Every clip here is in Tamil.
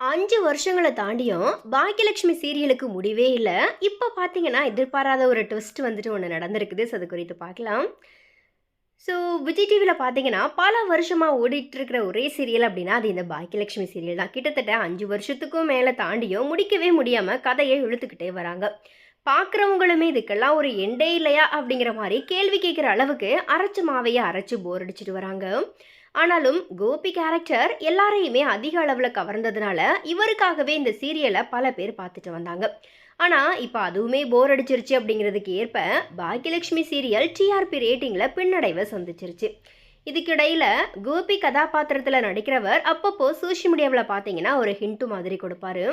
அஞ்சு வருஷங்களை தாண்டியும் பாக்கியலட்சுமி சீரியலுக்கு முடிவே இல்லை இப்போ பார்த்தீங்கன்னா, எதிர்பாராத ஒரு ட்விஸ்ட் வந்துட்டு ஒன்று நடந்திருக்குது. ஸோ, அது குறித்து பார்க்கலாம். ஸோ, விஜய் டிவியில் பார்த்தீங்கன்னா, பல வருஷமாக ஓடிட்டு இருக்கிற ஒரே சீரியல் அப்படின்னா அது இந்த பாக்கியலட்சுமி சீரியல் தான். கிட்டத்தட்ட அஞ்சு வருஷத்துக்கும் மேலே தாண்டியும் முடிக்கவே முடியாமல் கதையை இழுத்துக்கிட்டே வராங்க. பார்க்குறவங்களுமே இதுக்கெல்லாம் ஒரு எண்டே இல்லையா? அப்படிங்கிற மாதிரி கேள்வி கேட்குற அளவுக்கு அரைச்சு மாவையே அரைச்சு போர் அடிச்சுட்டு வராங்க. ஆனாலும் கோபி கேரக்டர் எல்லாரையுமே அதிக அளவில் கவர்ந்ததுனால, இவருக்காகவே இந்த சீரியலை பல பேர் பார்த்துட்டு வந்தாங்க. ஆனால் இப்போ அதுவுமே போர் அடிச்சிருச்சு அப்படிங்கிறதுக்கு ஏற்ப, பாக்கியலட்சுமி சீரியல் டிஆர்பி ரேட்டிங்கில் பின்னடைவை சந்திச்சிருச்சு. இதுக்கிடையில கோபி கதாபாத்திரத்துல நடிக்கிறவர் அப்பப்போ சோஷியல் மீடியாவில் பார்த்தீங்கன்னா, ஒரு ஹிண்ட்டு மாதிரி கொடுப்பாரு.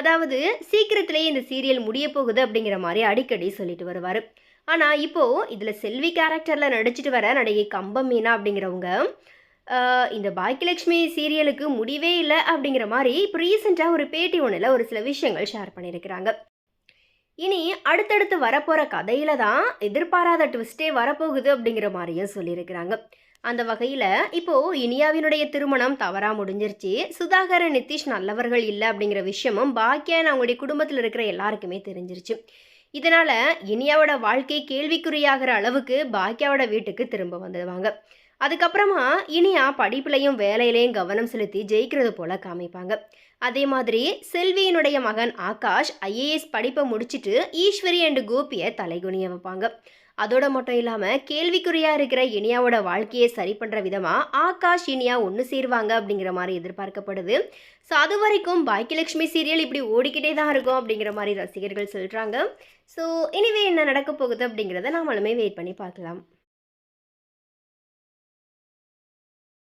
அதாவது சீக்கிரத்திலேயே இந்த சீரியல் முடிய போகுது அப்படிங்கிற மாதிரி அடிக்கடி சொல்லிட்டு வருவார் ஆனால் இப்போ இதில் செல்வி கேரக்டரில் நடிச்சிட்டு வர நடிகை கம்பம் மீனா அப்படிங்கிறவங்க, இந்த பாக்கியலட்சுமி சீரியலுக்கு முடிவே இல்லை அப்படிங்கிற மாதிரி இப்போ ரீசெண்டாக ஒரு பேட்டி ஒன்றில் ஒரு சில விஷயங்கள் ஷேர் பண்ணியிருக்கிறாங்க. இனி அடுத்தடுத்து வரப்போகிற கதையில தான் எதிர்பாராத ட்விஸ்டே வரப்போகுது அப்படிங்கிற மாதிரியும் சொல்லியிருக்கிறாங்க. அந்த வகையில் இப்போது இனியாவினுடைய திருமணம் தவறாக முடிஞ்சிருச்சு. சுதாகர், நிதிஷ் நல்லவர்கள் இல்லை அப்படிங்கிற விஷயமும் பாக்கியா அவங்களுடைய குடும்பத்தில் இருக்கிற எல்லாருக்குமே தெரிஞ்சிருச்சு. இதனால் இனியாவோட வாழ்க்கை கேள்விக்குறியாகிற அளவுக்கு பாக்கியாவோட வீட்டுக்கு திரும்ப வந்துடுவாங்க. அதுக்கப்புறமா இனியா படிப்புலையும் வேலையிலையும் கவனம் செலுத்தி ஜெயிக்கிறது போல காமிப்பாங்க. அதே மாதிரி செல்வியினுடைய மகன் ஆகாஷ் ஐஏஎஸ் படிப்பை முடிச்சுட்டு ஈஸ்வரி அண்ட் கோபியை தலைகுனிய வைப்பாங்க. அதோட மட்டும் இல்லாமல் கேள்விக்குறியாக இருக்கிற இனியாவோட வாழ்க்கையை சரி பண்ணுற விதமாக ஆகாஷ், இனியா ஒன்று சேருவாங்க அப்படிங்கிற மாதிரி எதிர்பார்க்கப்படுது. ஸோ, அது வரைக்கும் பாக்கியலட்சுமி சீரியல் இப்படி ஓடிக்கிட்டே தான் இருக்கும் அப்படிங்கிற மாதிரி ரசிகர்கள் சொல்கிறாங்க ஸோ, இனிவே என்ன நடக்க போகுது அப்படிங்கிறத நாமளுமே வெயிட் பண்ணி பார்க்கலாம்.